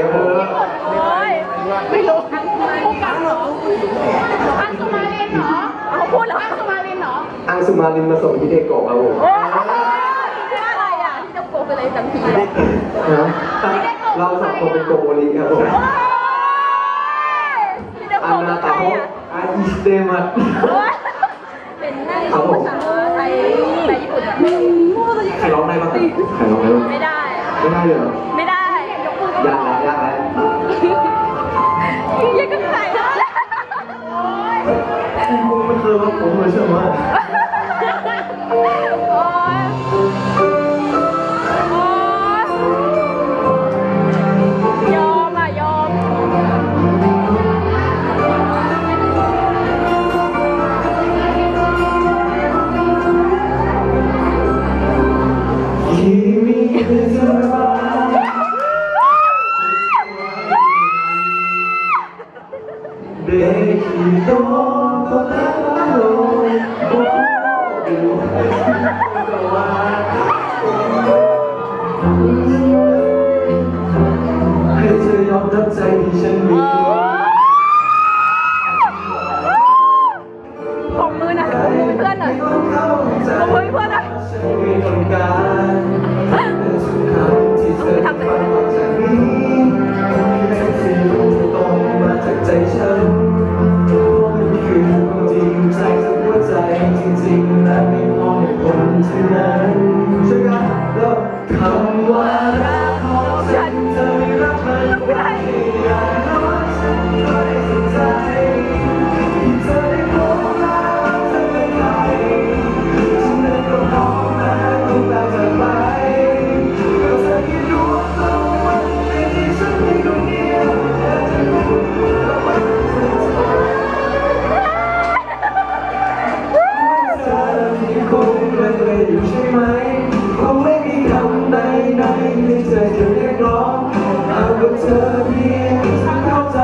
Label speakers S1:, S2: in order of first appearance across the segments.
S1: ครับผม
S2: ไม่รู้อังสุมาลินเหรออังสุมาลินเหรอเขาพูดเหรออังสุมาลินเหรอ
S1: อังสุมาลินมาส่งที่เด็กโกะครับผม
S2: โอ้ชื่ออะไรอะที่จะโกไปเลยทันทีเลย
S1: นะเราสองคนเป็นโกโบริครับผมอันนาตาโฮ
S2: อา
S1: อิสเตมัส
S2: เป็นนั่งภาษาไทยไทยญี่ปุ่น
S1: ใครร้องได้บ้างใครร้องได้บ้าง
S2: ไม่ได้
S1: ไม่ได้เลยเหรอ
S2: ไม่ได้ ให้
S1: เธอยอมรับใจที่ฉันมี ดๆที่เธอจะเรียกร้องเอากับเธอเพียงฉันเข้าใจ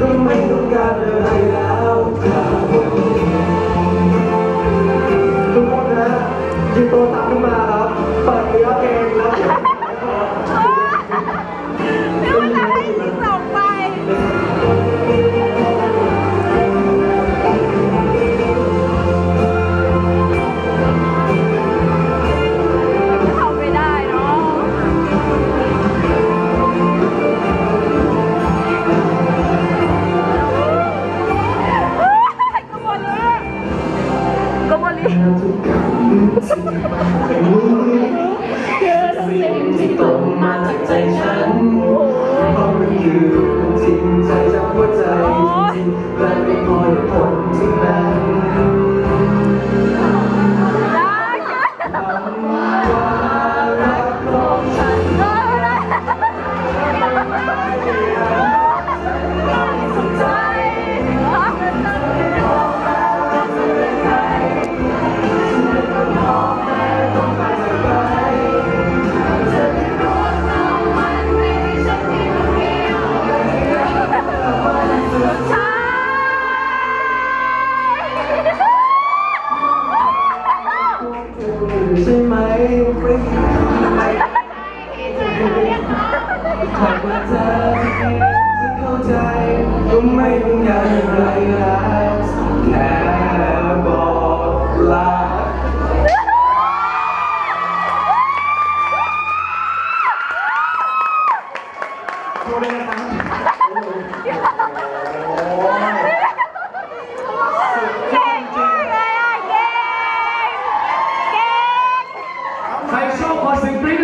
S1: ก็ไม่ต้องการอะไรแล้วทุกคนนะยืนโทรศัพท์ขึ้นมา ตรงมาจากใจฉันเพราะมันคือความจริงใจจากหัวใจจริงๆและไม่พอเหตุผล ใช่ไหมไม่มีใครหากว่าเธอจ My shop was in Prince